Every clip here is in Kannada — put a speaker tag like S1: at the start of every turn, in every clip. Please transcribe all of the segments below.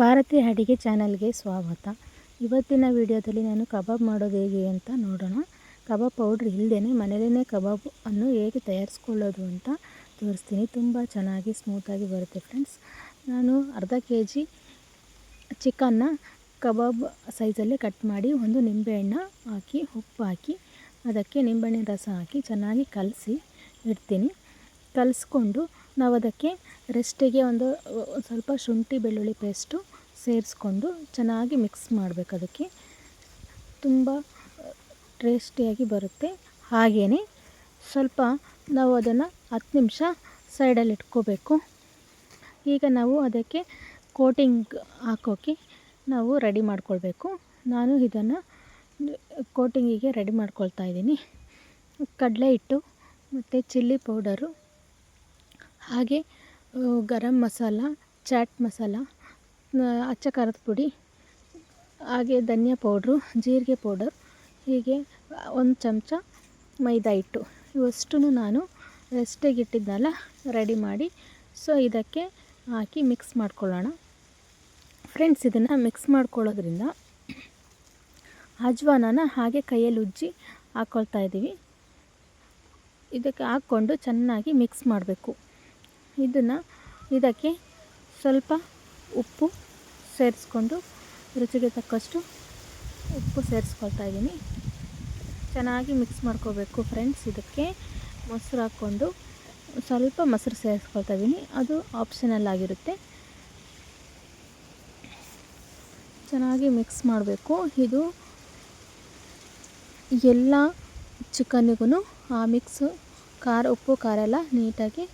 S1: ಭಾರತೀಯ ಅಡಿಗೆ ಚಾನಲ್ಗೆ ಸ್ವಾಗತ. ಇವತ್ತಿನ ವಿಡಿಯೋದಲ್ಲಿ ನಾನು ಕಬಾಬ್ ಮಾಡೋದು ಹೇಗೆ ಅಂತ ನೋಡೋಣ. ಕಬಾಬ್ ಪೌಡ್ರ್ ಇಲ್ಲದೇ ಮನೆಯಲ್ಲೇ ಕಬಾಬ್ ಅನ್ನು ಹೇಗೆ ತಯಾರಿಸ್ಕೊಳ್ಳೋದು ಅಂತ ತೋರಿಸ್ತೀನಿ. ತುಂಬ ಚೆನ್ನಾಗಿ ಸ್ಮೂತಾಗಿ ಬರುತ್ತೆ ಫ್ರೆಂಡ್ಸ್ ನಾನು ಅರ್ಧ ಕೆ ಜಿ ಚಿಕನ್ನ ಕಬಾಬ್ ಸೈಜಲ್ಲೇ ಕಟ್ ಮಾಡಿ ಒಂದು ನಿಂಬೆಹಣ್ಣು ಹಾಕಿ, ಉಪ್ಪು ಹಾಕಿ, ಅದಕ್ಕೆ ನಿಂಬೆಹಣ್ಣಿನ ರಸ ಹಾಕಿ ಚೆನ್ನಾಗಿ ಕಲಸಿ ಇಡ್ತೀನಿ. ಕಲಿಸ್ಕೊಂಡು ನಾವು ಅದಕ್ಕೆ ರೆಸ್ಟಿಗೆ ಒಂದು ಸ್ವಲ್ಪ ಶುಂಠಿ ಬೆಳ್ಳುಳ್ಳಿ ಪೇಸ್ಟು ಸೇರಿಸ್ಕೊಂಡು ಚೆನ್ನಾಗಿ ಮಿಕ್ಸ್ ಮಾಡಬೇಕು ಅದಕ್ಕೆ. ತುಂಬ ಟೇಸ್ಟಿಯಾಗಿ ಬರುತ್ತೆ. ಹಾಗೇ ಸ್ವಲ್ಪ ನಾವು ಅದನ್ನು ಹತ್ತು ನಿಮಿಷ ಸೈಡಲ್ಲಿ ಇಟ್ಕೋಬೇಕು. ಈಗ ನಾವು ಅದಕ್ಕೆ ಕೋಟಿಂಗ್ ಹಾಕೋಕ್ಕೆ ನಾವು ರೆಡಿ ಮಾಡ್ಕೊಳ್ಬೇಕು. ನಾನು ಇದನ್ನು ಕೋಟಿಂಗಿಗೆ ರೆಡಿ ಮಾಡ್ಕೊಳ್ತಾ ಇದ್ದೀನಿ. ಕಡಲೆ ಹಿಟ್ಟು ಮತ್ತು ಚಿಲ್ಲಿ ಪೌಡರು ಹಾಗೆ ಗರಂ ಮಸಾಲ, ಚಾಟ್ ಮಸಾಲ ಅಚ್ಚ ಖಾರದ ಪುಡಿ, ಹಾಗೆ ಧನಿಯಾ ಪೌಡ್ರು, ಜೀರಿಗೆ ಪೌಡರ್, ಹೀಗೆ ಒಂದು ಚಮಚ ಮೈದಾ ಹಿಟ್ಟು. ಇವಷ್ಟು ನಾನು ರೆಸ್ಟಿಗೆ ಇಟ್ಟಿದ್ದೆಲ್ಲ ರೆಡಿ ಮಾಡಿ, ಸೊ ಇದಕ್ಕೆ ಹಾಕಿ ಮಿಕ್ಸ್ ಮಾಡ್ಕೊಳ್ಳೋಣ. ಫ್ರೆಂಡ್ಸ್, ಇದನ್ನು ಮಿಕ್ಸ್ ಮಾಡ್ಕೊಳ್ಳೋದ್ರಿಂದ ಅಜ್ವಾನನ ಹಾಗೆ ಕೈಯಲ್ಲಿ ಉಜ್ಜಿ ಹಾಕ್ಕೊಳ್ತಾ ಇದ್ದೀವಿ. ಇದಕ್ಕೆ ಹಾಕ್ಕೊಂಡು ಚೆನ್ನಾಗಿ ಮಿಕ್ಸ್ ಮಾಡಬೇಕು. ಇದನ್ನು ಇದಕ್ಕೆ ಸ್ವಲ್ಪ ಉಪ್ಪು ಸೇರಿಸ್ಕೊಂಡು, ರುಚಿಗೆ ತಕ್ಕಷ್ಟು ಉಪ್ಪು ಸೇರಿಸ್ಕೊಳ್ತಾ ಇದ್ದೀನಿ ಚೆನ್ನಾಗಿ ಮಿಕ್ಸ್ ಮಾಡ್ಕೋಬೇಕು ಫ್ರೆಂಡ್ಸ್ ಇದಕ್ಕೆ ಮೊಸರು ಹಾಕ್ಕೊಂಡು ಸ್ವಲ್ಪ ಮೊಸರು ಸೇರಿಸ್ಕೊಳ್ತಾ ಇದ್ದೀನಿ ಅದು ಆಪ್ಷನಲ್ ಆಗಿರುತ್ತೆ. ಚೆನ್ನಾಗಿ ಮಿಕ್ಸ್ ಮಾಡಬೇಕು. ಇದು ಎಲ್ಲ ಚಿಕನ್ನಿಗೂ ಆ ಮಿಕ್ಸು ಖಾರ, ಉಪ್ಪು, ಖಾರ ಎಲ್ಲ ನೀಟಾಗಿ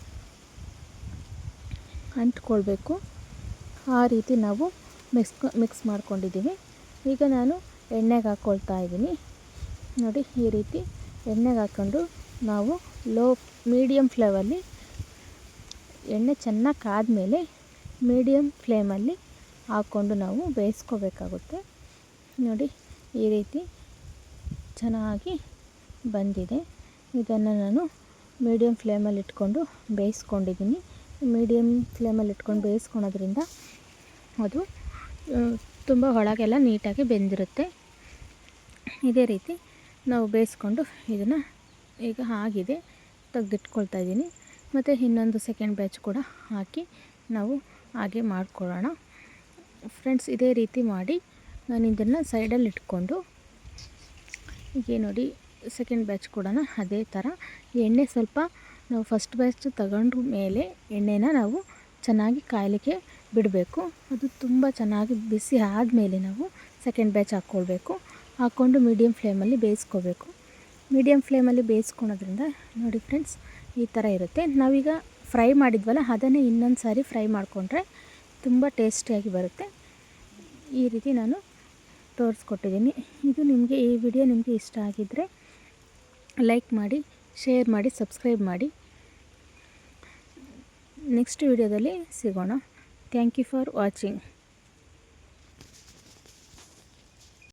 S1: ಅಂಟ್ಕೊಳ್ಬೇಕು. ಆ ರೀತಿ ನಾವು ಮಿಕ್ಸ್ ಮಿಕ್ಸ್ ಮಾಡ್ಕೊಂಡಿದ್ದೀವಿ. ಈಗ ನಾನು ಎಣ್ಣೆಗೆ ಹಾಕ್ಕೊಳ್ತಾ ಇದ್ದೀನಿ. ನೋಡಿ, ಈ ರೀತಿ ಎಣ್ಣೆಗೆ ಹಾಕ್ಕೊಂಡು ನಾವು ಲೋ ಮೀಡಿಯಮ್ ಫ್ಲೇಮಲ್ಲಿ ಎಣ್ಣೆ ಚೆನ್ನಾಗಿ ಕಾದ್ಮೇಲೆ ಮೀಡಿಯಮ್ ಫ್ಲೇಮಲ್ಲಿ ಹಾಕ್ಕೊಂಡು ನಾವು ಬೇಯಿಸ್ಕೋಬೇಕಾಗುತ್ತೆ. ನೋಡಿ, ಈ ರೀತಿ ಚೆನ್ನಾಗಿ ಬಂದಿದೆ. ಇದನ್ನು ನಾನು ಮೀಡಿಯಮ್ ಫ್ಲೇಮಲ್ಲಿ ಇಟ್ಕೊಂಡು ಬೇಯಿಸ್ಕೊಂಡಿದ್ದೀನಿ. ಮೀಡಿಯಮ್ ಫ್ಲೇಮಲ್ಲಿ ಇಟ್ಕೊಂಡು ಬೇಯಿಸ್ಕೊಳೋದ್ರಿಂದ ಅದು ತುಂಬ ಒಳಗೆಲ್ಲ ನೀಟಾಗಿ ಬೆಂದಿರುತ್ತೆ. ಇದೇ ರೀತಿ ನಾವು ಬೇಯಿಸ್ಕೊಂಡು ಇದನ್ನು ಈಗ ಆಗಿದೆ, ತೆಗೆದಿಟ್ಕೊಳ್ತಾ ಇದ್ದೀನಿ. ಮತ್ತು ಇನ್ನೊಂದು ಸೆಕೆಂಡ್ ಬ್ಯಾಚ್ ಕೂಡ ಹಾಕಿ ನಾವು ಹಾಗೆ ಮಾಡಿಕೊಳ್ಳೋಣ. ಫ್ರೆಂಡ್ಸ್ ಇದೇ ರೀತಿ ಮಾಡಿ ನಾನು ಇದನ್ನು ಸೈಡಲ್ಲಿ ಇಟ್ಕೊಂಡು, ಈಗ ನೋಡಿ ಸೆಕೆಂಡ್ ಬ್ಯಾಚ್ ಕೂಡ ಅದೇ ಥರ. ಎಣ್ಣೆ ಸ್ವಲ್ಪ ನಾವು ಫಸ್ಟ್ ಬ್ಯಾಚ್ ತಗೊಂಡ ಮೇಲೆ ಎಣ್ಣೆನ ನಾವು ಚೆನ್ನಾಗಿ ಕಾಯಲಿಕ್ಕೆ ಬಿಡಬೇಕು. ಅದು ತುಂಬ ಚೆನ್ನಾಗಿ ಬಿಸಿ ಆದಮೇಲೆ ನಾವು ಸೆಕೆಂಡ್ ಬ್ಯಾಚ್ ಹಾಕ್ಕೊಳ್ಬೇಕು. ಹಾಕ್ಕೊಂಡು ಮೀಡಿಯಮ್ ಫ್ಲೇಮಲ್ಲಿ ಬೇಯಿಸ್ಕೋಬೇಕು. ಮೀಡಿಯಮ್ ಫ್ಲೇಮಲ್ಲಿ ಬೇಯಿಸ್ಕೊಳೋದ್ರಿಂದ ನೋಡಿ ಫ್ರೆಂಡ್ಸ್ ಈ ಥರ ಇರುತ್ತೆ. ನಾವೀಗ ಫ್ರೈ ಮಾಡಿದ್ವಲ್ಲ, ಅದನ್ನೇ ಇನ್ನೊಂದು ಸಾರಿ ಫ್ರೈ ಮಾಡಿಕೊಂಡ್ರೆ ತುಂಬ ಟೇಸ್ಟಿಯಾಗಿ ಬರುತ್ತೆ. ಈ ರೀತಿ ನಾನು ತೋರಿಸ್ಕೊಟ್ಟಿದ್ದೀನಿ. ಇದು ನಿಮಗೆ ಈ ವಿಡಿಯೋ ನಿಮಗೆ ಇಷ್ಟ ಆಗಿದ್ದರೆ ಲೈಕ್ ಮಾಡಿ ಶೇರ್ ಮಾಡಿ ಸಬ್ಸ್ಕ್ರೈಬ್ ಮಾಡಿ. ನೆಕ್ಸ್ಟ್ ವಿಡಿಯೋದಲ್ಲಿ ಸಿಗೋಣ. Thank you for watching